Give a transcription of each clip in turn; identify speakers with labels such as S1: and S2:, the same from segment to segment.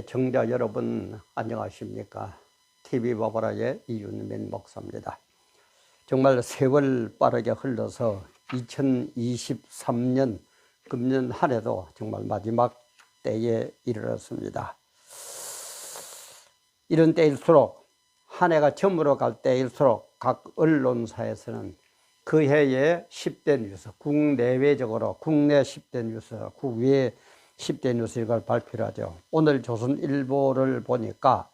S1: 정자 여러분 안녕하십니까? TV 바바라의 이윤민 목사입니다. 정말 세월 빠르게 흘러서 2023년 금년 한 해도 정말 마지막 때에 이르렀습니다. 이런 때일수록 한 해가 저물어 갈 때일수록 각 언론사에서는 그 해의 10대 뉴스, 국내외적으로 국내 10대 뉴스, 국외 10대 뉴스 이걸 발표를 하죠. 오늘 조선일보를 보니까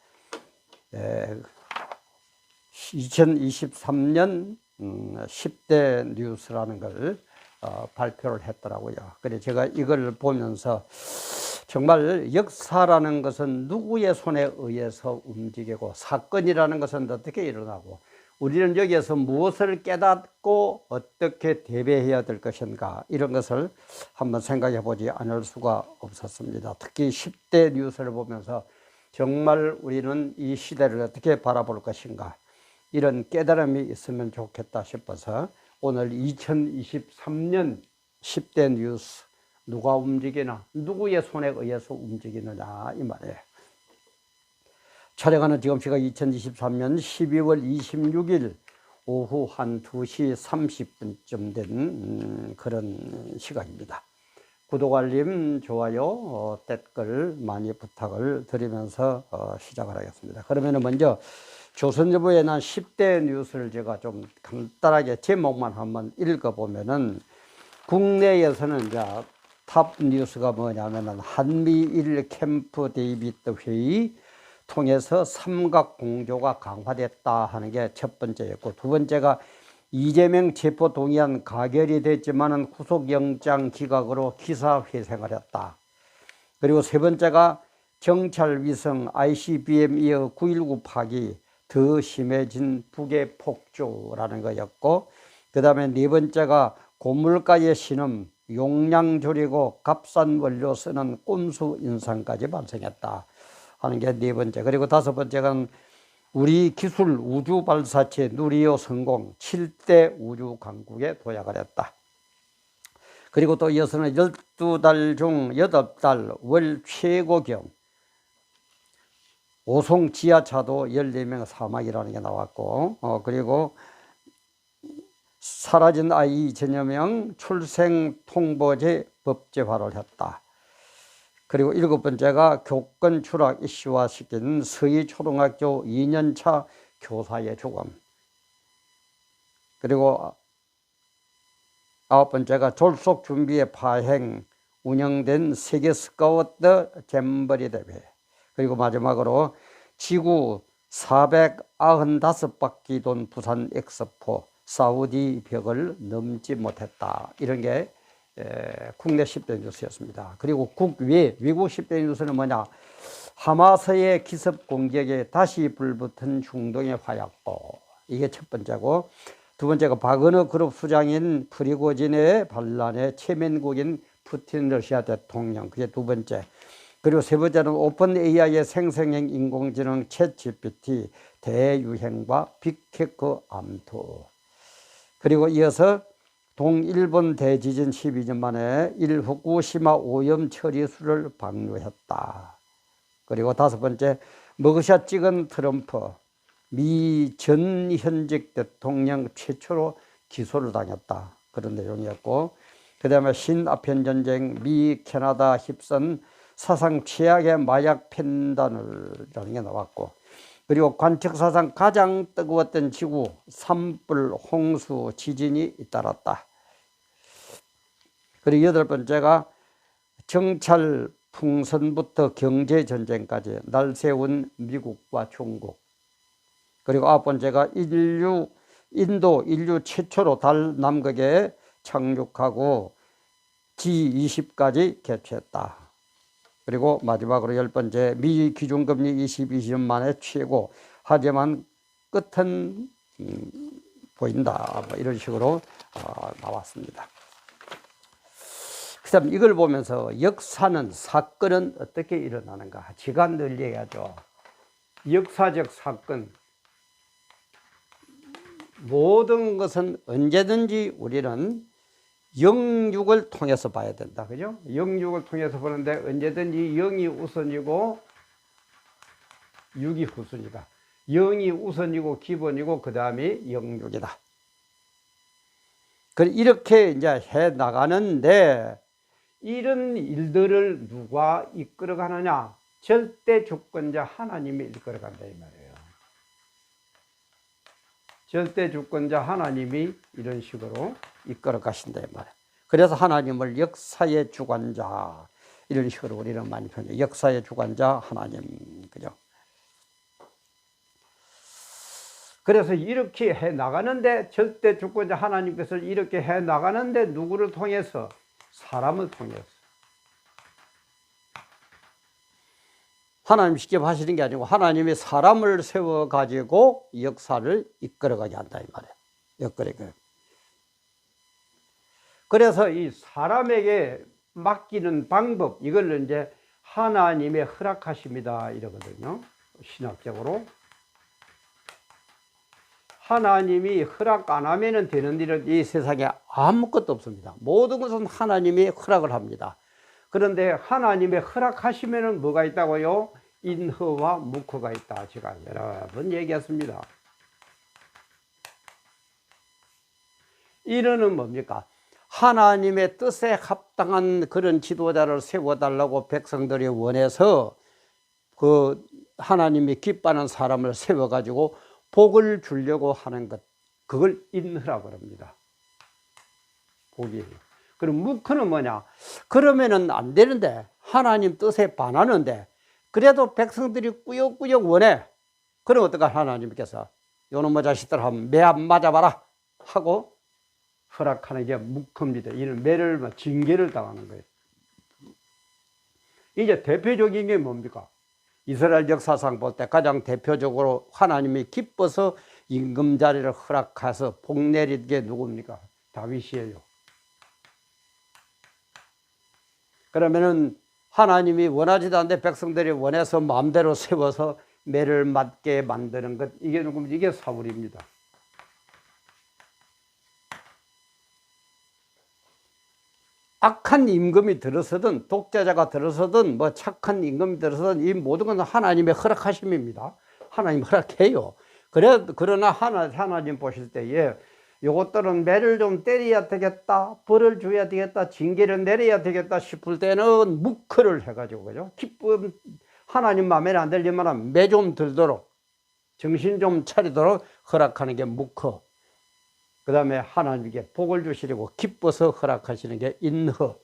S1: 2023년 10대 음, 뉴스라는 걸 어, 발표를 했더라고요. 그래 제가 이걸 보면서 정말 역사라는 것은 누구의 손에 의해서 움직이고 사건이라는 것은 어떻게 일어나고 우리는 여기에서 무엇을 깨닫고 어떻게 대비해야 될 것인가 이런 것을 한번 생각해 보지 않을 수가 없었습니다. 특히 10대 뉴스를 보면서 정말 우리는 이 시대를 어떻게 바라볼 것인가 이런 깨달음이 있으면 좋겠다 싶어서 오늘 2023년 10대 뉴스 누가 움직이나 누구의 손에 의해서 움직이느냐 이 말이에요. 촬영하는 지금 시각 2023년 12월 26일 오후 한 2시 30분쯤 된 음, 그런 시각입니다. 구독, 알림, 좋아요, 어, 댓글 많이 부탁을 드리면서 어, 시작을 하겠습니다. 그러면 먼저 조선일보에 난 10대 뉴스를 제가 좀 간단하게 제목만 한번 읽어보면은 국내에서는 탑 뉴스가 뭐냐면은 한미일 캠프 데이비드 회의 통해서 삼각 공조가 강화됐다 하는 게 첫 번째였고 두 번째가 이재명 체포 동의안 가결이 됐지만은 구속영장 기각으로 기사 회생을 했다. 그리고 세 번째가 경찰 위성 ICBM 이어 9.19 파기 더 심해진 북의 폭주라는 거였고 그 다음에 네 번째가 고물가의 신음 용량 줄이고 값싼 원료 쓰는 꼼수 인상까지 발생했다. 하는 게 네 번째. 그리고 다섯 번째가 우리 기술 우주 발사체 누리호 성공 7대 우주 강국에 도약을 했다. 그리고 또 이어서는 12달 중 8달 월 최고경 오송 지하차도 14명 사망이라는 게 나왔고, 어, 그리고 사라진 아이 전여명 출생 통보제 법제화를 했다. 그리고 일곱 번째가 교권 추락 이슈화시킨 서희 초등학교 2년차 교사의 죽음. 그리고 아홉 번째가 졸속 준비에 파행 운영된 세계 스카우트 잼버리 대회. 그리고 마지막으로 지구 495바퀴 돈 부산 엑스포 사우디 벽을 넘지 못했다. 이런 게 국내 10대 뉴스였습니다. 그리고 국외 미국 10대 뉴스는 뭐냐? 하마스의 기습 공격에 다시 불붙은 중동의 화약고 이게 첫 번째고 두 번째가 박은호 그룹 수장인 프리고진의 반란의 체면국인 푸틴 러시아 대통령 그게 두 번째 그리고 세 번째는 오픈 AI의 생성형 인공지능 챗 GPT 대유행과 빅테크 암투 그리고 이어서 동일본 대지진 12년 만에 일후쿠시마 오염 처리수를 방류했다. 그리고 다섯 번째, 머그샷 찍은 트럼프, 미 전 현직 대통령 최초로 기소를 당했다. 그런 내용이었고, 그 다음에 신아편 전쟁, 미 캐나다 휩쓴 사상 최악의 마약 펜단을라는 게 나왔고, 그리고 관측사상 가장 뜨거웠던 지구, 산불, 홍수, 지진이 잇따랐다. 그리고 여덟 번째가 정찰 풍선부터 경제 전쟁까지 날 세운 미국과 중국. 그리고 아홉 번째가 인류 인도 인류 최초로 달 남극에 착륙하고 G20까지 개최했다. 그리고 마지막으로 열 번째 미 기준금리 22년 만에 최고 하지만 끝은 음, 보인다. 뭐 이런 식으로 어, 나왔습니다. 그 다음 이걸 보면서 역사는 사건은 어떻게 일어나는가? 제가 늘 얘기하죠. 역사적 사건. 모든 것은 언제든지 우리는 영육을 통해서 봐야 된다. 그죠? 영육을 통해서 보는데 언제든지 영이 우선이고 육이 후순이다. 영이 우선이고 기본이고 그 다음이 영육이다. 그 이렇게 이제 해 나가는데 이런 일들을 누가 이끌어 가느냐? 절대 주권자 하나님이 이끌어 간다 이 말이에요. 절대 주권자 하나님이 이런 식으로 이끌어 가신다 이 말이에요. 그래서 하나님을 역사의 주관자 이런 식으로 우리는 많이 표현해요. 역사의 주관자 하나님 그죠? 그래서 이렇게 해 나가는데 절대 주권자 하나님께서 이렇게 해 나가는데 누구를 통해서 사람을 통해서 하나님 직접 하시는 게 아니고 하나님이 사람을 세워 가지고 역사를 이끌어 가게 한다 이 말이에요. 이끌어 가. 그래서 이 사람에게 맡기는 방법 이걸 이제 하나님의 허락하십니다 이러거든요. 신학적으로 하나님이 허락 안 하면은 되는 일은 이 세상에 아무것도 없습니다. 모든 것은 하나님이 허락을 합니다. 그런데 하나님의 허락하시면은 뭐가 있다고요? 인허와 묵허가 있다. 제가 여러 번 얘기했습니다. 이는 뭡니까? 하나님의 뜻에 합당한 그런 지도자를 세워달라고 백성들이 원해서 그 하나님이 기뻐하는 사람을 세워가지고 복을 주려고 하는 것. 그걸 인허라고 합니다. 복이에요. 그럼 묵허는 뭐냐? 그러면은 안 되는데, 하나님 뜻에 반하는데, 그래도 백성들이 꾸역꾸역 원해. 그럼 어떡하 하나님께서, 요놈의 자식들 한번 매한 맞아봐라. 하고 허락하는 게 묵허입니다. 이는 매를, 뭐 징계를 당하는 거예요. 이제 대표적인 게 뭡니까? 이스라엘 역사상 볼 때 가장 대표적으로 하나님이 기뻐서 임금 자리를 허락해서 복 내린 게 누굽니까? 다윗이에요. 그러면은 하나님이 원하지도 않는데 백성들이 원해서 마음대로 세워서 매를 맞게 만드는 것 이게 누굽니까? 이게 사울입니다. 악한 임금이 들어서든 독재자가 들어서든 뭐 착한 임금이 들어서든 이 모든 건 하나님의 허락하심입니다. 하나님 허락해요. 그래 그러나 하나 하나님 보실 때에 요것들은 매를 좀 때려야 되겠다, 벌을 줘야 되겠다, 징계를 내려야 되겠다 싶을 때는 묵허를 해가지고 그죠? 기쁨 하나님 마음에 안 들리면 매 좀 들도록 정신 좀 차리도록 허락하는 게 묵허. 그 다음에 하나님께 복을 주시려고 기뻐서 허락하시는 게 인허.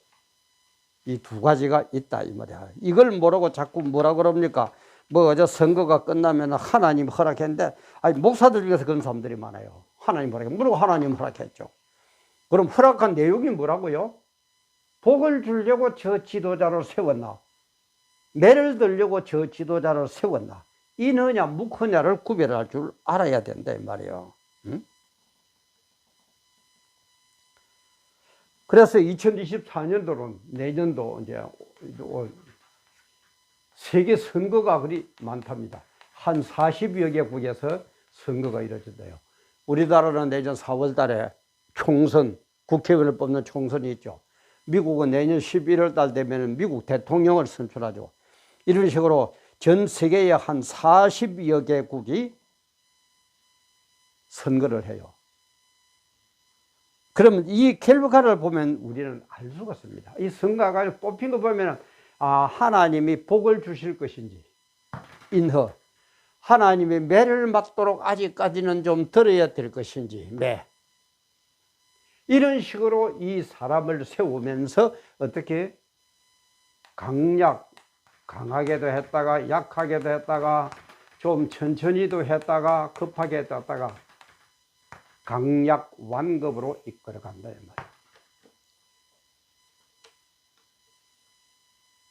S1: 이 두 가지가 있다, 이 말이야. 이걸 모르고 자꾸 뭐라 그럽니까? 뭐 어제 선거가 끝나면 하나님 허락했는데, 아니, 목사들 중에서 그런 사람들이 많아요. 하나님 허락해. 뭐라고 하나님 허락했죠. 그럼 허락한 내용이 뭐라고요? 복을 주려고 저 지도자를 세웠나? 매를 들려고 저 지도자를 세웠나? 인허냐, 묵허냐를 구별할 줄 알아야 된다, 이 말이에요. 응? 그래서 2024년도는 내년도 이제 세계 선거가 그리 많답니다. 한 40여 개국에서 선거가 이루어진대요. 우리나라는 내년 4월 달에 총선, 국회의원을 뽑는 총선이 있죠. 미국은 내년 11월 달 되면 미국 대통령을 선출하죠. 이런 식으로 전 세계의 한 40여 개국이 선거를 해요. 그러면 이 결과를 보면 우리는 알 수가 없습니다. 이 선거가 뽑힌 거 보면 아 하나님이 복을 주실 것인지 인허 하나님이 매를 맞도록 아직까지는 좀 들어야 될 것인지 매 이런 식으로 이 사람을 세우면서 어떻게 강약 강하게도 했다가 약하게도 했다가 좀 천천히도 했다가 급하게 했다가 강약 완급으로 이끌어 간다 이 말이에요.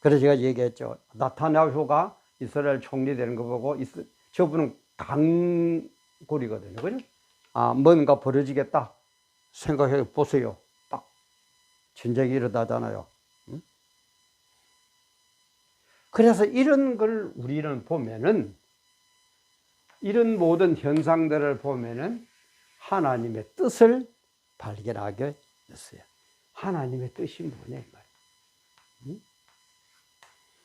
S1: 그래서 제가 얘기했죠. 나타나후가 이스라엘 총리 되는 거 보고 저분은 강골이거든요. 그죠? 아, 뭔가 벌어지겠다. 생각해 보세요. 딱 전쟁이 일어나잖아요. 응? 그래서 이런 걸 우리는 보면은 이런 모든 현상들을 보면은 하나님의 뜻을 발견하게 됐어요. 하나님의 뜻이 뭐냐 이 말.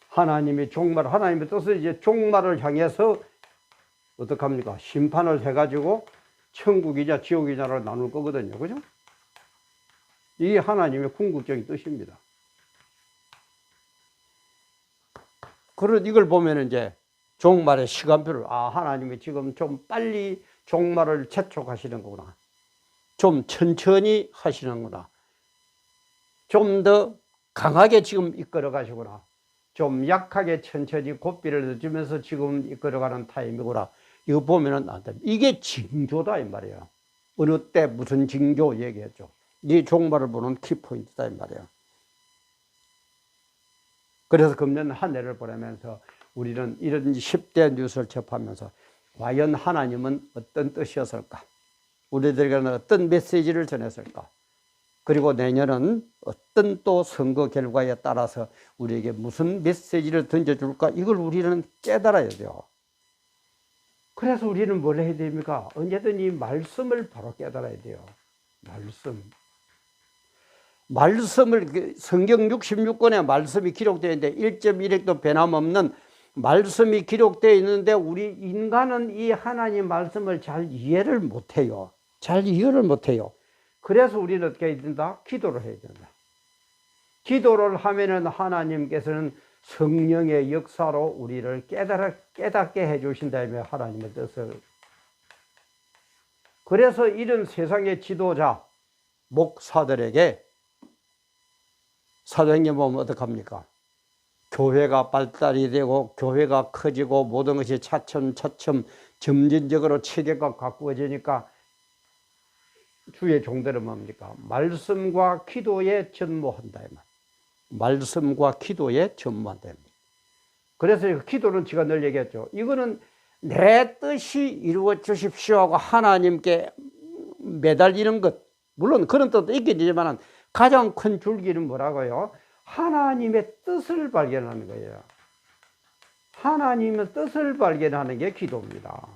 S1: 하나님이 종말, 하나님의 뜻을 이제 종말을 향해서 어떡합니까? 심판을 해가지고 천국이냐 지옥이냐를 나눌 거거든요. 그죠? 이게 하나님의 궁극적인 뜻입니다. 그런 이걸 보면 이제 종말의 시간표를 아 하나님이 지금 좀 빨리 종말을 재촉하시는 거구나. 좀 천천히 하시는구나. 좀 더 강하게 지금 이끌어 가시구나. 좀 약하게 천천히 고삐를 넣어주면서 지금 이끌어가는 타임이구나. 이거 보면은 안 됩니다. 이게 징조다 이 말이에요. 어느 때 무슨 징조 얘기했죠. 이 종말을 보는 키포인트다 이 말이에요. 그래서 금년 한 해를 보내면서 우리는 이런 10대 뉴스를 접하면서 과연 하나님은 어떤 뜻이었을까? 우리들에게는 어떤 메시지를 전했을까? 그리고 내년은 어떤 또 선거 결과에 따라서 우리에게 무슨 메시지를 던져줄까? 이걸 우리는 깨달아야 돼요. 그래서 우리는 뭘 해야 됩니까? 언제든 이 말씀을 바로 깨달아야 돼요. 말씀. 말씀을 그 성경 66권에 말씀이 기록되어 있는데 1.1핵도 변함없는 말씀이 기록되어 있는데 우리 인간은 이 하나님 말씀을 잘 이해를 못해요. 잘 이해를 못해요. 그래서 우리는 어떻게 해야 된다? 기도를 해야 된다. 기도를 하면은 하나님께서는 성령의 역사로 우리를 깨달아, 깨닫게 해주신다면 하나님의 뜻을. 그래서 이런 세상의 지도자, 목사들에게 사도행전 보면 어떡합니까? 교회가 발달이 되고 교회가 커지고 모든 것이 차츰 차츰 점진적으로 체계가 가꾸어지니까 주의 종들은 뭡니까? 말씀과 기도에 전무한다. 말씀과 기도에 전무한다. 그래서 이 기도는 제가 늘 얘기했죠. 이거는 내 뜻이 이루어 주십시오 하고 하나님께 매달리는 것. 물론 그런 뜻도 있겠지만 가장 큰 줄기는 뭐라고요? 하나님의 뜻을 발견하는 거예요. 하나님의 뜻을 발견하는 게 기도입니다.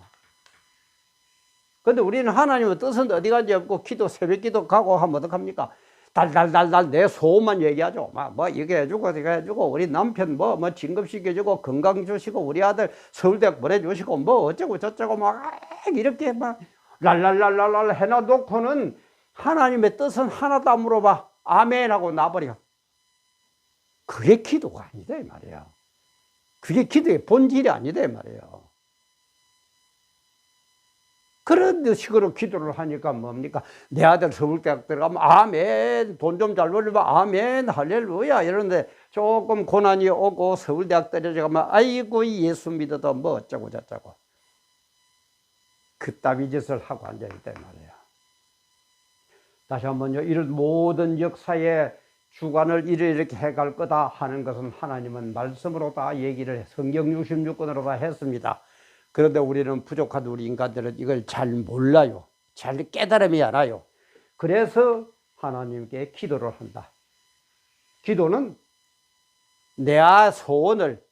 S1: 근데 우리는 하나님의 뜻은 어디 간지 없고 기도 새벽 기도 가고 하면 어떡합니까? 달달달달 내 소원만 얘기하죠. 막 뭐 이거 해주고 이거 해주고 우리 남편 뭐 뭐 진급시켜주고 건강 주시고 우리 아들 서울대 보내주시고 뭐 어쩌고 저쩌고 막 이렇게 막 랄랄랄랄랄 해놔놓고는 하나님의 뜻은 하나도 안 물어봐. 아멘 하고 놔버려. 그게 기도가 아니다 이 말이야. 그게 기도의 본질이 아니다 이 말이에요. 그런 식으로 기도를 하니까 뭡니까? 내 아들 서울대학 들어가면 아멘, 돈 좀 잘 벌리면 아멘, 할렐루야 이러는데 조금 고난이 오고 서울대학 떨어져가면 아이고 예수 믿어도 뭐 어쩌고 저쩌고 그따위 짓을 하고 앉아있단 말이에요. 다시 한번요. 이런 모든 역사의 주관을 이렇게 해갈 거다 하는 것은 하나님은 말씀으로 다 얘기를 해. 성경 66권으로 다 했습니다. 그런데 우리는 부족한 우리 인간들은 이걸 잘 몰라요. 잘 깨달음이 않아요. 그래서 하나님께 기도를 한다. 기도는 내 소원을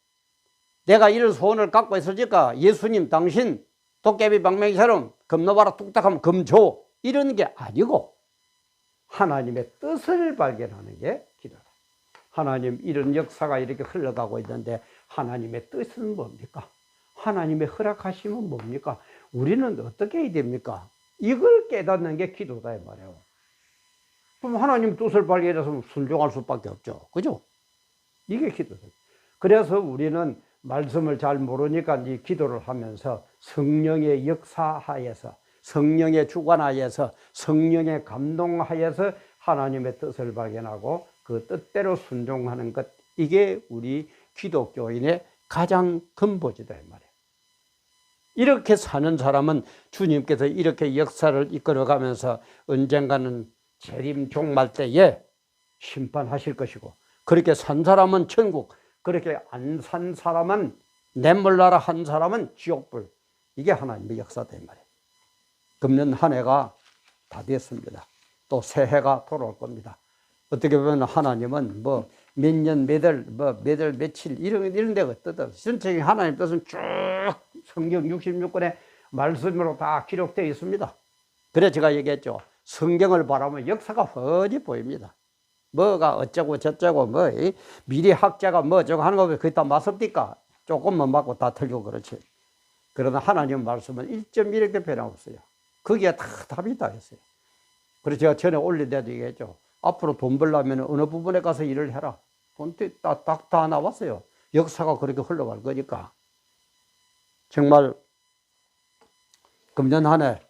S1: 내가 이런 소원을 갖고 있으니까 예수님 당신 도깨비 방맹이처럼 겁나봐라 뚝딱하면 검줘 이런 게 아니고 하나님의 뜻을 발견하는 게 기도다. 하나님 이런 역사가 이렇게 흘러가고 있는데 하나님의 뜻은 뭡니까? 하나님의 허락하심은 뭡니까? 우리는 어떻게 해야 됩니까? 이걸 깨닫는 게 기도다 이 말이에요. 그럼 하나님 뜻을 발견해서 순종할 수밖에 없죠. 그죠? 이게 기도다. 그래서 우리는 말씀을 잘 모르니까 이 기도를 하면서 성령의 역사하에서 성령의 주관하에서 성령의 감동하에서 하나님의 뜻을 발견하고 그 뜻대로 순종하는 것 이게 우리 기독교인의 가장 근본이다 이 말이에요. 이렇게 사는 사람은 주님께서 이렇게 역사를 이끌어가면서 언젠가는 재림 종말 때에 심판하실 것이고 그렇게 산 사람은 천국 그렇게 안 산 사람은 냇물나라 한 사람은 지옥불 이게 하나님의 역사다 이 말이에요. 금년 한 해가 다 됐습니다. 또 새해가 돌아올 겁니다. 어떻게 보면 하나님은 뭐 몇 년, 몇 월, 뭐 몇 월, 며칠 이런 이런 데가 뜯어. 전체적인 하나님 뜻은 쭉 성경 66권의 말씀으로 다 기록되어 있습니다. 그래 제가 얘기했죠. 성경을 바라보면 역사가 훤히 보입니다. 뭐가 어쩌고 저쩌고 뭐이 미래 학자가 뭐 어쩌고 하는 거 그게 다 맞습니까? 조금만 맞고 다 틀리고 그렇지. 그러나 하나님 말씀은 1.1개 변함없어요. 거기에 다 답이 다 있어요. 그래서 제가 전에 올린 데도 얘기했죠. 앞으로 돈 벌려면 어느 부분에 가서 일을 해라. 돈딱다 나왔어요. 역사가 그렇게 흘러갈 거니까. 정말 금년 한 해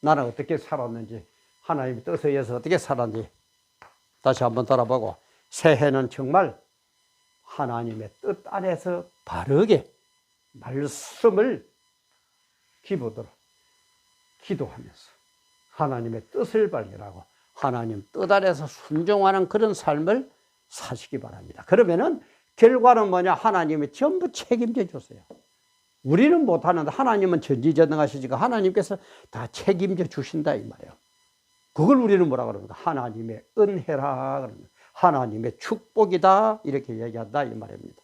S1: 나는 어떻게 살았는지 하나님의 뜻에 의해서 어떻게 살았는지 다시 한번 돌아보고 새해는 정말 하나님의 뜻 안에서 바르게 말씀을 기보도록 기도하면서 하나님의 뜻을 발견하고 하나님 뜻 안에서 순종하는 그런 삶을 사시기 바랍니다. 그러면은 결과는 뭐냐? 하나님이 전부 책임져 주세요. 우리는 못하는데 하나님은 전지전능하시니까 하나님께서 다 책임져 주신다 이 말이에요. 그걸 우리는 뭐라 그럽니까? 하나님의 은혜라 그럽니다. 하나님의 축복이다 이렇게 얘기한다 이 말입니다.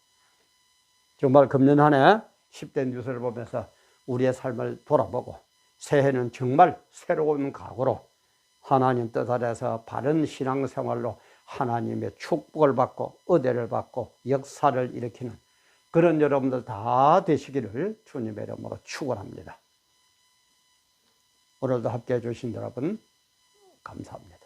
S1: 정말 금년 한 해 10대 뉴스를 보면서 우리의 삶을 돌아보고 새해는 정말 새로운 각오로 하나님 뜻 아래서 바른 신앙생활로 하나님의 축복을 받고 은혜를 받고 역사를 일으키는 그런 여러분들 다 되시기를 주님의 이름으로 축원합니다. 오늘도 함께 해 주신 여러분 감사합니다.